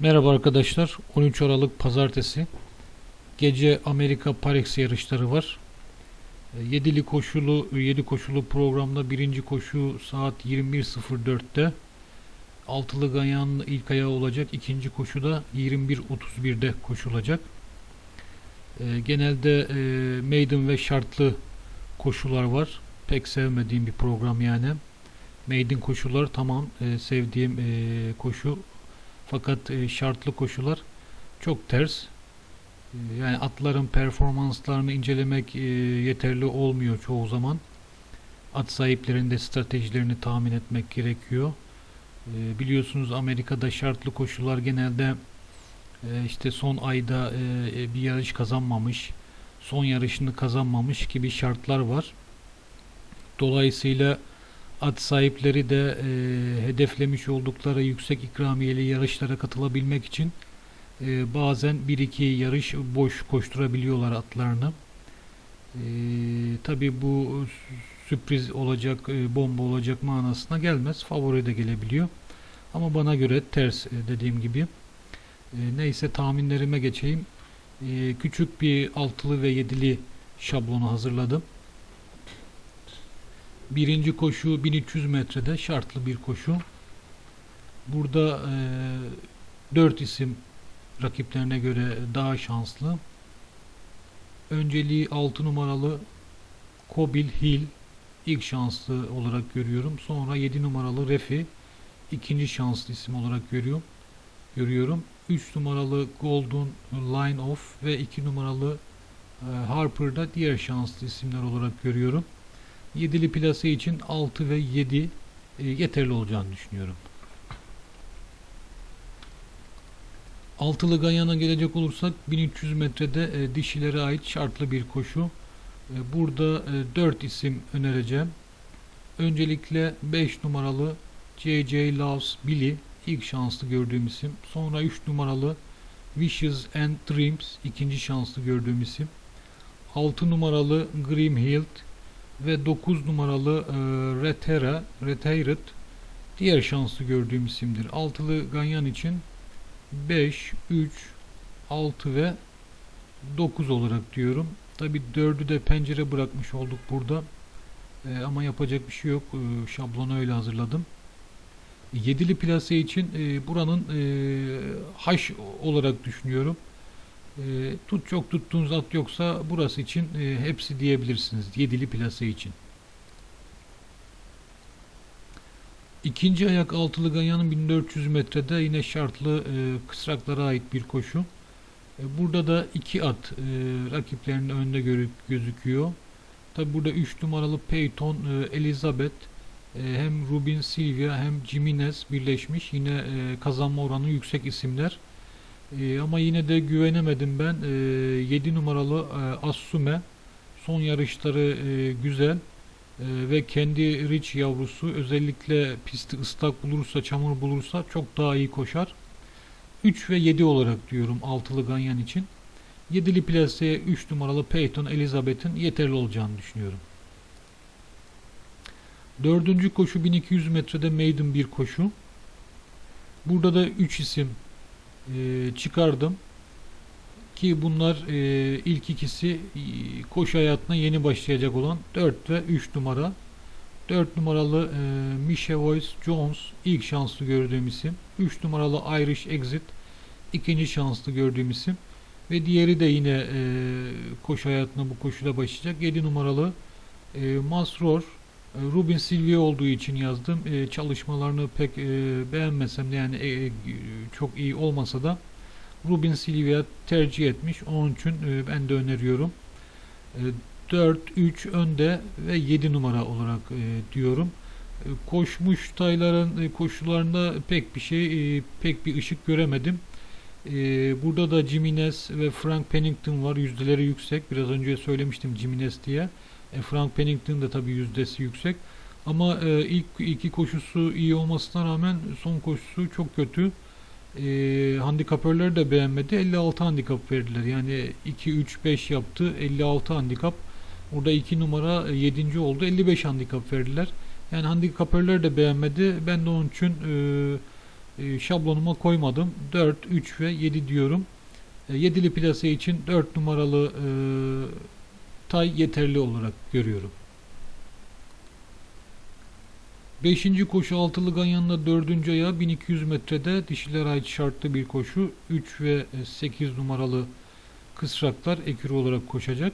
Merhaba arkadaşlar. 13 Aralık Pazartesi. Gece Amerika Parex yarışları var. 7'li koşulu 7 koşulu programda birinci koşu saat 21.04'te. Altılı Ganyan'ın ilk ayağı olacak. İkinci koşu da 21.31'de koşulacak. E, Genelde e, maiden ve şartlı koşular var. Pek sevmediğim bir program yani. Maiden koşular tamam e, sevdiğim e, koşu fakat e, şartlı koşular çok ters. E, yani atların performanslarını incelemek e, yeterli olmuyor çoğu zaman. At sahiplerinin de stratejilerini tahmin etmek gerekiyor. Biliyorsunuz Amerika'da şartlı koşular genelde işte son ayda bir yarış kazanmamış, son yarışını kazanmamış gibi şartlar var. Dolayısıyla at sahipleri de e, hedeflemiş oldukları yüksek ikramiyeli yarışlara katılabilmek için e, bazen bir iki yarış boş koşturabiliyorlar atlarını. E, Tabi bu sürpriz olacak, e, bomba olacak manasına gelmez. Favori de gelebiliyor. Ama bana göre ters e, dediğim gibi. E, neyse tahminlerime geçeyim. E, küçük bir altılı ve yedili şablonu hazırladım. Birinci koşu 1300 metrede şartlı bir koşu. Burada e, 4 isim rakiplerine göre daha şanslı. Önceliği 6 numaralı Kobil Hill ilk şanslı olarak görüyorum. Sonra 7 numaralı Refi ikinci şanslı isim olarak görüyorum. Görüyorum. 3 numaralı Golden Line Off ve 2 numaralı e, Harper'da diğer şanslı isimler olarak görüyorum. Yedili plase için 6 ve 7 e, yeterli olacağını düşünüyorum. Altılı Ganyan'a gelecek olursak 1300 metrede e, dişilere ait şartlı bir koşu. E, burada e, 4 isim önereceğim. Öncelikle 5 numaralı J.J. Loves Billy ilk şanslı gördüğüm isim. Sonra 3 numaralı Wishes and Dreams ikinci şanslı gördüğüm isim. 6 numaralı Grimhild ve 9 numaralı e, Retera, Retired diğer şanslı gördüğüm isimdir. Altılı Ganyan için 5, 3, 6 ve 9 olarak diyorum. Tabi 4'ü de pencere bırakmış olduk burada. E, ama yapacak bir şey yok. E, şablonu öyle hazırladım. Yedili plase için e, buranın e, haş olarak düşünüyorum. E, tut çok tuttuğunuz at yoksa burası için e, hepsi diyebilirsiniz. Yedili plase için. İkinci ayak altılı ganyanın 1400 metrede yine şartlı e, kısraklara ait bir koşu. E, burada da iki at e, rakiplerinin önünde görü- gözüküyor. Tabi burada 3 numaralı Peyton e, Elizabeth e, hem Rubin Silvia hem Jimenez birleşmiş. Yine e, kazanma oranı yüksek isimler. E, ama yine de güvenemedim ben. E, 7 numaralı e, Assume son yarışları e, güzel E, ve kendi Rich yavrusu özellikle pisti ıslak bulursa, çamur bulursa çok daha iyi koşar. 3 ve 7 olarak diyorum altılı ganyan için. 7'li plaseye 3 numaralı Peyton Elizabeth'in yeterli olacağını düşünüyorum. Dördüncü koşu 1200 metrede maiden bir koşu. Burada da 3 isim e, çıkardım. Ki bunlar e, ilk ikisi e, koşu hayatına yeni başlayacak olan 4 ve 3 numara. 4 numaralı e, Mishevoice Jones ilk şanslı gördüğüm isim. 3 numaralı Irish Exit ikinci şanslı gördüğüm isim. Ve diğeri de yine koşu hayatına bu koşuda başlayacak. 7 numaralı e, Masror Rubin Silvia olduğu için yazdım. E, çalışmalarını pek e, beğenmesem de yani e, e, çok iyi olmasa da Rubin Silvia tercih etmiş. Onun için e, ben de öneriyorum. E, 4, 3 önde ve 7 numara olarak e, diyorum. E, koşmuş tayların e, koşularında pek bir şey, e, pek bir ışık göremedim. E, burada da Jimenez ve Frank Pennington var. Yüzdeleri yüksek. Biraz önce söylemiştim Jimenez diye. E, Frank Pennington da tabii yüzdesi yüksek. Ama e, ilk iki koşusu iyi olmasına rağmen son koşusu çok kötü. E, handikapörleri de beğenmedi. 56 handikap verdiler. Yani 2 3 5 yaptı. 56 handikap. Burada 2 numara 7. oldu. 55 handikap verdiler. Yani handikapörleri de beğenmedi. Ben de onun için e, e, şablonuma koymadım. 4, 3 ve 7 diyorum. E, yedili plase için 4 numaralı e, tay yeterli olarak görüyorum. Beşinci koşu altılı ganyanla dördüncü ayağı 1200 metrede dişiler ait şartlı bir koşu. 3 ve 8 numaralı kısraklar ekürü olarak koşacak.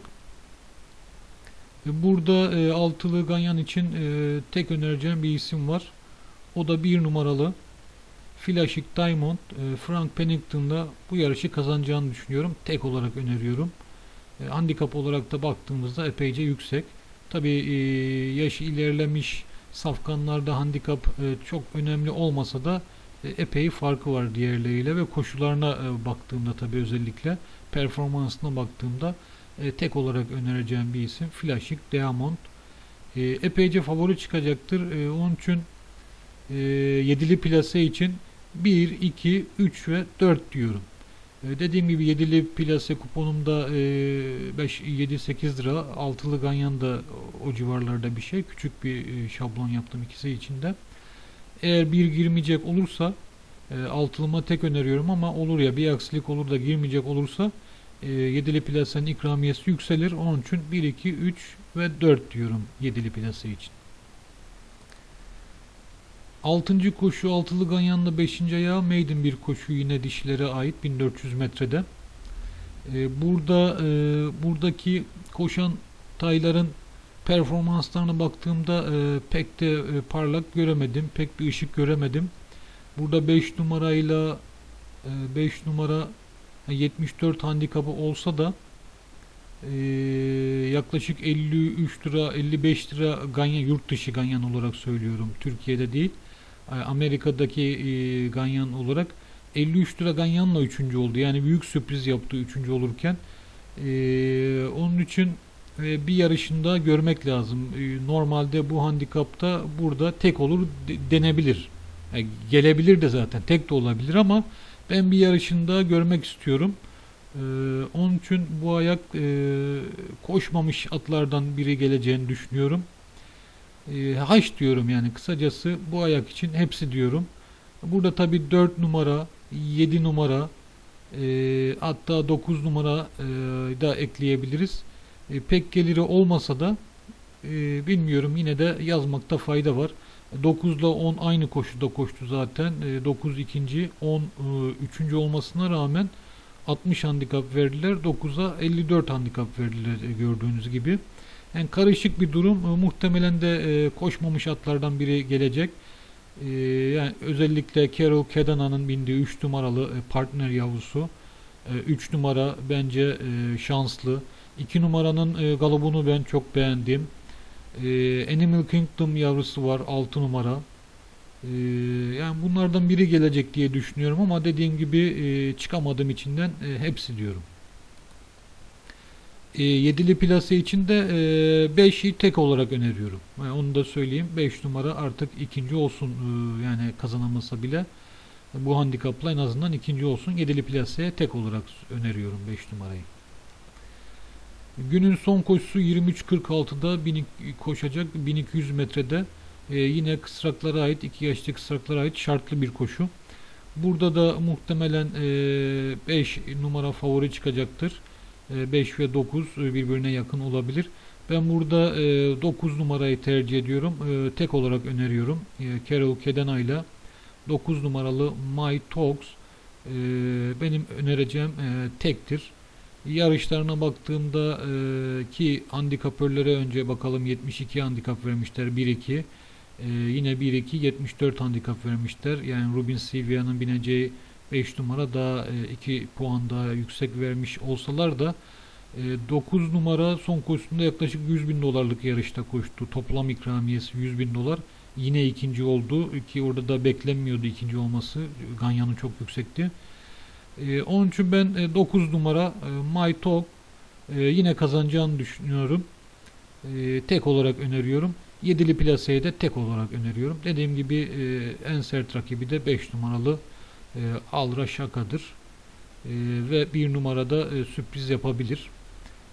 E, Burada e, altılı ganyan için e, tek önereceğim bir isim var. O da bir numaralı Flashing Diamond. E, Frank Pennington'da bu yarışı kazanacağını düşünüyorum. Tek olarak öneriyorum. E, handikap olarak da baktığımızda epeyce yüksek. Tabi e, yaş ilerlemiş safkanlarda handikap e, çok önemli olmasa da e, epey farkı var diğerleriyle ve koşularına baktığımda tabi özellikle performansına baktığımda tek olarak önereceğim bir isim Flashing Diamond. Epeyce favori çıkacaktır. Onun için yedili plase için 1, 2, 3 ve 4 diyorum. E, dediğim gibi yedili plase kuponumda e, 5, 7, 8 lira. Altılı ganyan da o civarlarda bir şey. Küçük bir e, şablon yaptım ikisi içinde. Eğer bir girmeyecek olursa e, altılıma tek öneriyorum ama olur ya bir aksilik olur da girmeyecek olursa e, yedili plasenin ikramiyesi yükselir. Onun için 1, 2, 3 ve 4 diyorum yedili plase için. Altıncı koşu altılı ganyanla 5. ayağı maiden bir koşu yine dişilere ait 1400 metrede. E, burada e, buradaki koşan tayların performanslarına baktığımda e, pek de e, parlak göremedim. Pek bir ışık göremedim. Burada 5 numarayla 5 numara 74 handikapı olsa da e, yaklaşık 53 lira 55 lira ganyan yurt dışı ganyan olarak söylüyorum. Türkiye'de değil. Amerika'daki e, ganyan olarak 53 lira ganyanla 3. oldu. Yani büyük sürpriz yaptı 3. olurken. E, onun için e, bir yarışında görmek lazım. Normalde bu handikapta burada tek olur de- denebilir. E, gelebilir de zaten tek de olabilir ama ben bir yarışında görmek istiyorum. Onun için bu ayak koşmamış atlardan biri geleceğini düşünüyorum. E, haş diyorum yani kısacası bu ayak için hepsi diyorum. Burada tabi 4 numara, 7 numara e, hatta 9 numara e, da ekleyebiliriz. E, pek geliri olmasa da e, bilmiyorum yine de yazmakta fayda var. 9 ile 10 aynı koşuda koştu zaten. E, 9 ikinci, 10 e, üçüncü olmasına rağmen 60 handikap verdiler. 9'a 54 handikap verdiler e, gördüğünüz gibi. Yani karışık bir durum. E, muhtemelen de e, koşmamış atlardan biri gelecek. E, yani özellikle Carol Kedana'nın bindiği 3 numaralı partner yavrusu. 3 numara bence şanslı. 2 numaranın galobunu ben çok beğendim. Animal Kingdom yavrusu var 6 numara. Yani bunlardan biri gelecek diye düşünüyorum ama dediğim gibi çıkamadığım içinden hepsi diyorum. E, yedili plase için de 5'i tek olarak öneriyorum. Yani onu da söyleyeyim. 5 numara artık ikinci olsun e, yani kazanamasa bile bu handikapla en azından ikinci olsun. Yedili plaseye tek olarak öneriyorum 5 numarayı. Günün son koşusu 23.46'da 1000 koşacak 1200 metrede e, yine kısraklara ait 2 yaşlı kısraklara ait şartlı bir koşu. Burada da muhtemelen 5 numara favori çıkacaktır. 5 ve 9 birbirine yakın olabilir. Ben burada 9 numarayı tercih ediyorum. E, tek olarak öneriyorum. E, Carol Kedena ile 9 numaralı My Talks e, benim önereceğim e, tektir. Yarışlarına baktığımda e, ki handikapörlere önce bakalım 72 handikap vermişler 1-2 e, yine 1-2 74 handikap vermişler. Yani Rubin Sivia'nın bineceği 5 numara daha 2 puan daha yüksek vermiş olsalar da 9 numara son koşusunda yaklaşık 100 bin dolarlık yarışta koştu. Toplam ikramiyesi 100 bin dolar. Yine ikinci oldu ki orada da beklenmiyordu ikinci olması. Ganyan'ın çok yüksekti. Ee, onun için ben e, 9 numara e, My Talk e, yine kazanacağını düşünüyorum. E, tek olarak öneriyorum. Yedili plaseye de tek olarak öneriyorum. Dediğim gibi e, en sert rakibi de 5 numaralı e, Alra Şaka'dır. E, ve bir numarada e, sürpriz yapabilir.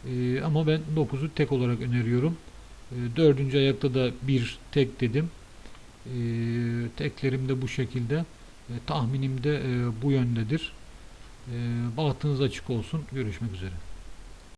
E, ama ben 9'u tek olarak öneriyorum. E, dördüncü ayakta da bir tek dedim. E, teklerim de bu şekilde. E, tahminim de e, bu yöndedir. E, bahtınız açık olsun. Görüşmek üzere.